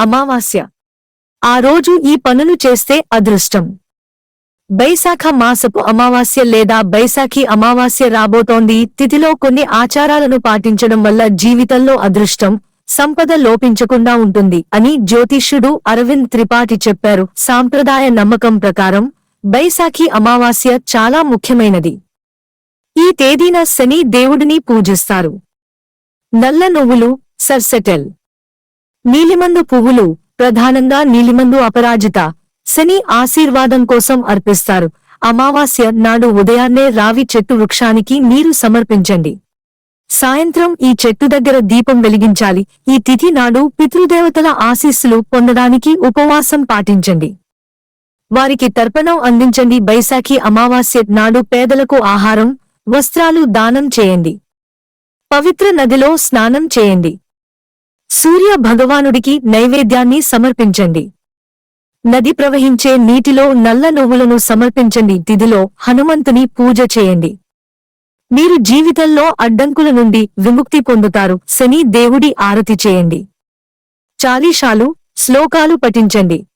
అమావాస్య. ఆ రోజు ఈ పనులు చేస్తే అదృష్టం. బైశాఖ మాసపు అమావాస్య లేదా బైశాఖి అమావాస్య రాబోతోంది. తిథిలో కొన్ని ఆచారాలను పాటించడం వల్ల జీవితంలో అదృష్టం సంపద లోపించకుండా ఉంటుంది అని జ్యోతిష్యుడు అరవింద్ త్రిపాఠి చెప్పారు. సాంప్రదాయ నమ్మకం ప్రకారం బైశాఖి అమావాస్య చాలా ముఖ్యమైనది. ఈ తేదీన శని దేవుడిని పూజిస్తారు. నల్ల నువ్వులు సర్సెటెల్ నీలిమందు పువ్వులు ప్రధానంగా నీలిమందు అపరాజిత శని ఆశీర్వాదం కోసం అర్పిస్తారు. అమావాస్య నాడు ఉదయాన్నే రావి చెట్టు వృక్షానికి నీరు సమర్పించండి. సాయంత్రం ఈ చెట్టు దగ్గర దీపం వెలిగించాలి. ఈ తిథి నాడు పితృదేవతల ఆశీస్సులు పొందడానికి ఉపవాసం పాటించండి. వారికి తర్పణం అందించండి. బైశాఖి అమావాస్య నాడు పేదలకు ఆహారం వస్త్రాలు దానం చేయండి. పవిత్ర నదిలో స్నానం చేయండి. సూర్య భగవానుడికి నైవేద్యాన్ని సమర్పించండి. నది ప్రవహించే నీటిలో నల్ల నువ్వులను సమర్పించండి. తిథిలో హనుమంతుని పూజ చేయండి. మీరు జీవితంలో అడ్డంకుల నుండి విముక్తి పొందుతారు. శని దేవుడి ఆరతి చేయండి. చాలీషాలు శ్లోకాలు పఠించండి.